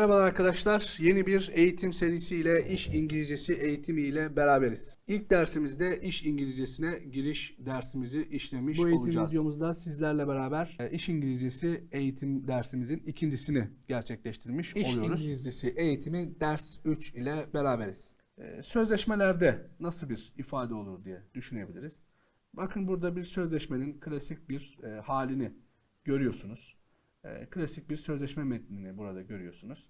Merhabalar arkadaşlar. Yeni bir eğitim serisiyle iş İngilizcesi eğitimi ile beraberiz. İlk dersimizde iş İngilizcesine giriş dersimizi işlemiş Bu eğitim olacağız. videomuzda sizlerle beraber E, İş İngilizcesi eğitim dersimizin ikincisini gerçekleştirmiş İş oluyoruz. İngilizcesi eğitimi ders 3 ile beraberiz. E, Sözleşmelerde nasıl bir ifade olur diye düşünebiliriz. Bakın burada bir sözleşmenin klasik bir e, halini görüyorsunuz. E, klasik bir sözleşme metnini burada görüyorsunuz.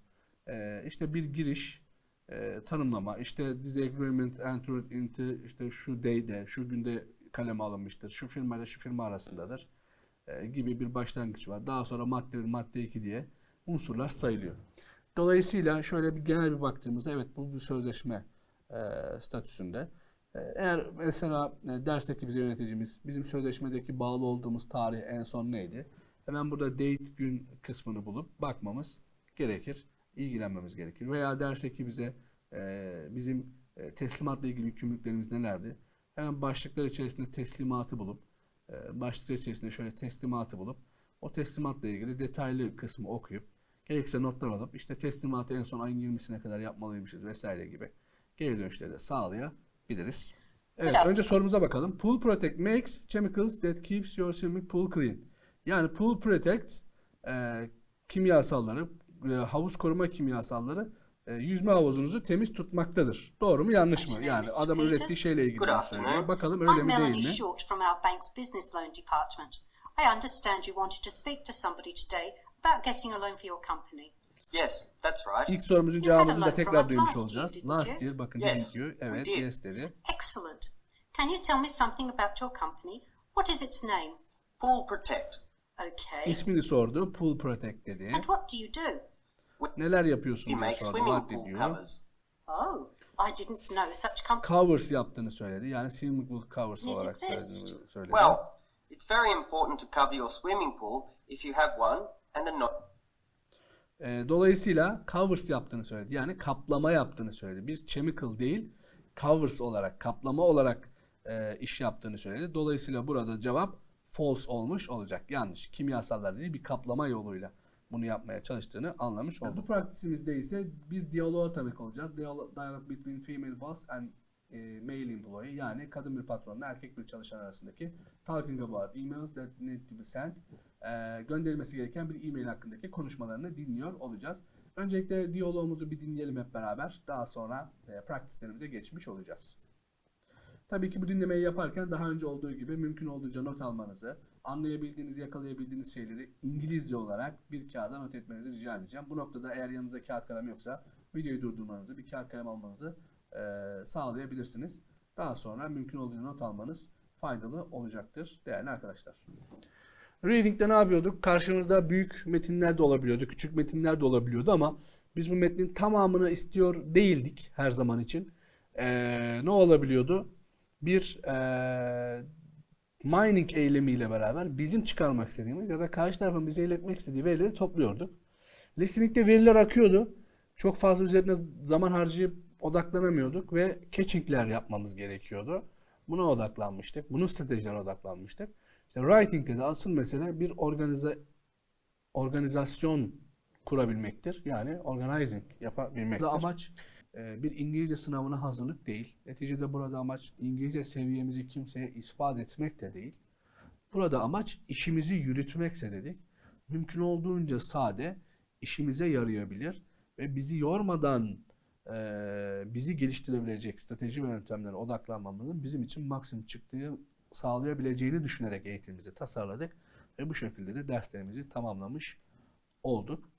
E, işte bir giriş, e, tanımlama, işte this agreement entered into işte şu day'de, şu günde kaleme alınmıştır, şu firma ile şu firma arasındadır e, gibi bir başlangıç var. Daha sonra madde 1, madde 2 diye unsurlar sayılıyor. Dolayısıyla şöyle bir genel bir baktığımızda evet bu bir sözleşme e, statüsünde. E, eğer mesela e, dersteki bize yöneticimiz bizim sözleşmedeki bağlı olduğumuz tarih en son neydi? Hemen burada date gün kısmını bulup bakmamız gerekir. İlgilenmemiz gerekir. Veya dersteki bize e, bizim e, teslimatla ilgili yükümlülüklerimiz nelerdi? Hemen başlıklar içerisinde teslimatı bulup e, başlıklar içerisinde şöyle teslimatı bulup o teslimatla ilgili detaylı kısmı okuyup gerekirse notlar alıp işte teslimatı en son ayın 20'sine kadar yapmalıymışız vesaire gibi geri dönüşleri de sağlayabiliriz. Evet, önce sorumuza bakalım. Pool Protect makes chemicals that keeps your swimming pool clean. Yani Pool Protect e, kimyasalları, e, havuz koruma kimyasalları e, yüzme havuzunuzu temiz tutmaktadır. Doğru mu yanlış mı? Yani adamın ürettiği şeyle ilgili söylüyor. Bakalım öyle mi değil mi? I understand you wanted to speak to somebody today about getting a loan for your company. Yes, that's right. İlk sorumuzun cevabını da tekrar duymuş olacağız. Last year bakın Yes, didn't you? Evet yes dedi. Excellent. Can you tell me something about your company? What is its name? Pool Protect. Okay. İsmini sordu. Pool Protect dedi. And what do you do? Neler yapıyorsun We diye make sordu. swimming What pool did you? covers. Oh, I didn't know such company. Covers yaptığını söyledi. Yani swimming pool covers Yes, olarak söylediğini söyledi. Well, it's very important to cover your swimming pool if you have one and a not. E, dolayısıyla covers yaptığını söyledi. Yani kaplama yaptığını söyledi. Bir chemical değil, covers olarak, kaplama olarak e, iş yaptığını söyledi. Dolayısıyla burada cevap false olmuş olacak. Yanlış. Kimyasallar değil, bir kaplama yoluyla bunu yapmaya çalıştığını anlamış olduk. Bu praktisimizde ise bir diyaloğa tanık olacağız. Dialogue between female boss and e, male employee yani kadın bir patronla erkek bir çalışan arasındaki talking about emails that need to be sent e, gönderilmesi gereken bir e-mail hakkındaki konuşmalarını dinliyor olacağız. Öncelikle diyalogumuzu bir dinleyelim hep beraber. Daha sonra e, practice'lerimize geçmiş olacağız. Tabii ki bu dinlemeyi yaparken daha önce olduğu gibi mümkün olduğunca not almanızı, anlayabildiğiniz, yakalayabildiğiniz şeyleri İngilizce olarak bir kağıda not etmenizi rica edeceğim. Bu noktada eğer yanınızda kağıt kalem yoksa videoyu durdurmanızı, bir kağıt kalem almanızı e, sağlayabilirsiniz. Daha sonra mümkün olduğunca not almanız faydalı olacaktır değerli arkadaşlar. Reading'de ne yapıyorduk? Karşımızda büyük metinler de olabiliyordu, küçük metinler de olabiliyordu ama biz bu metnin tamamını istiyor değildik her zaman için. Ee, ne olabiliyordu? Bir ee, mining eylemiyle beraber bizim çıkarmak istediğimiz ya da karşı tarafın bize iletmek istediği verileri topluyorduk. Listening'de veriler akıyordu. Çok fazla üzerine zaman harcayıp odaklanamıyorduk ve catching'ler yapmamız gerekiyordu. Buna odaklanmıştık. Bunun stratejilerine odaklanmıştık. İşte writing'de de asıl mesele bir organize organizasyon kurabilmektir. Yani organizing yapabilmektir. Amaç e, bir İngilizce sınavına hazırlık değil. Neticede burada amaç İngilizce seviyemizi kimseye ispat etmek de değil. Burada amaç işimizi yürütmekse dedik. Mümkün olduğunca sade, işimize yarayabilir ve bizi yormadan e, bizi geliştirebilecek strateji ve yöntemlere odaklanmamızın bizim için maksimum çıktığı sağlayabileceğini düşünerek eğitimimizi tasarladık ve bu şekilde de derslerimizi tamamlamış olduk.